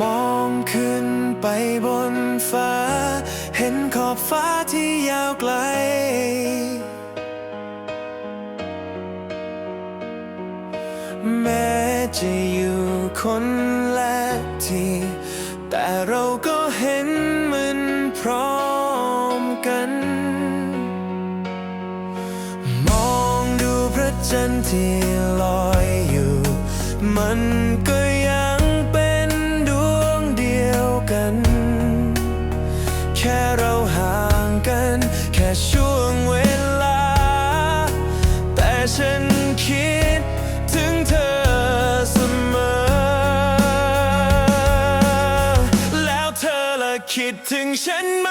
มองขึ้นไปบนฟ้า เห็นขอบฟ้าที่ยาวไกล แม้จะอยู่คนละที่ แต่เราก็เห็นมันพร้อมกัน มองดูพระจันทร์ที่ลอยอยู่ มันก็ แค่ช่วงเวลา แต่ฉันคิดถึงเธอเสมอ แล้วเธอละคิดถึงฉันไหม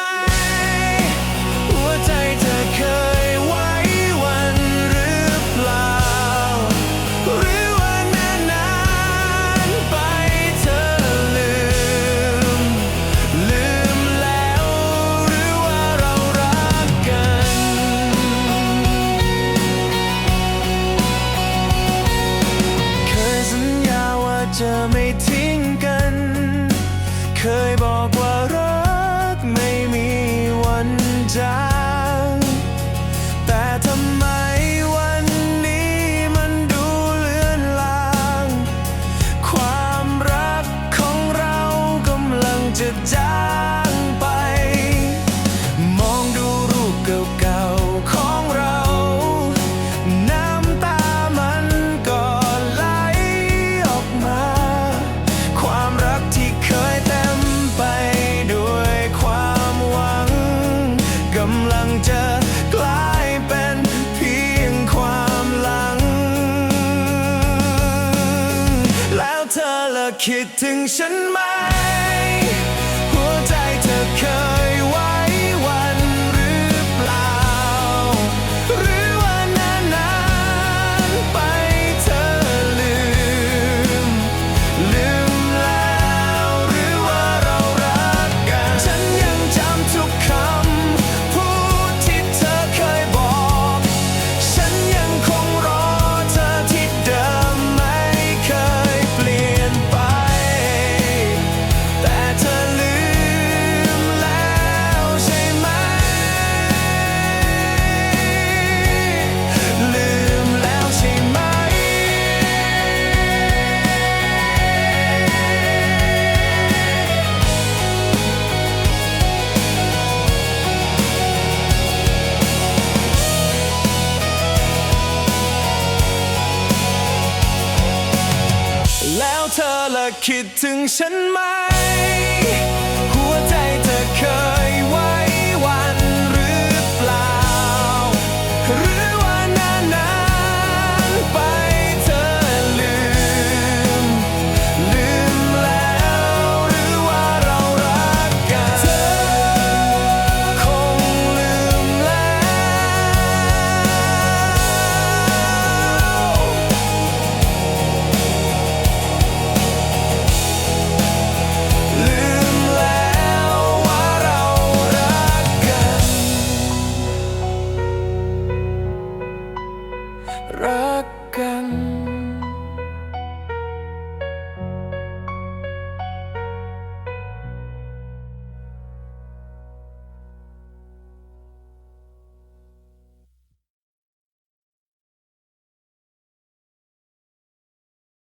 จะจางไป มองดูรูปเก่าๆของเรา น้ำตามันก็ไหลออกมา ความรักที่เคยเต็มไปด้วยความหวังกำลังจะกลายเป็นเพียงความหลัง แล้วเธอละคิดถึงฉันไหม เธอละคิดถึงฉันไหม หัวใจเธอเคย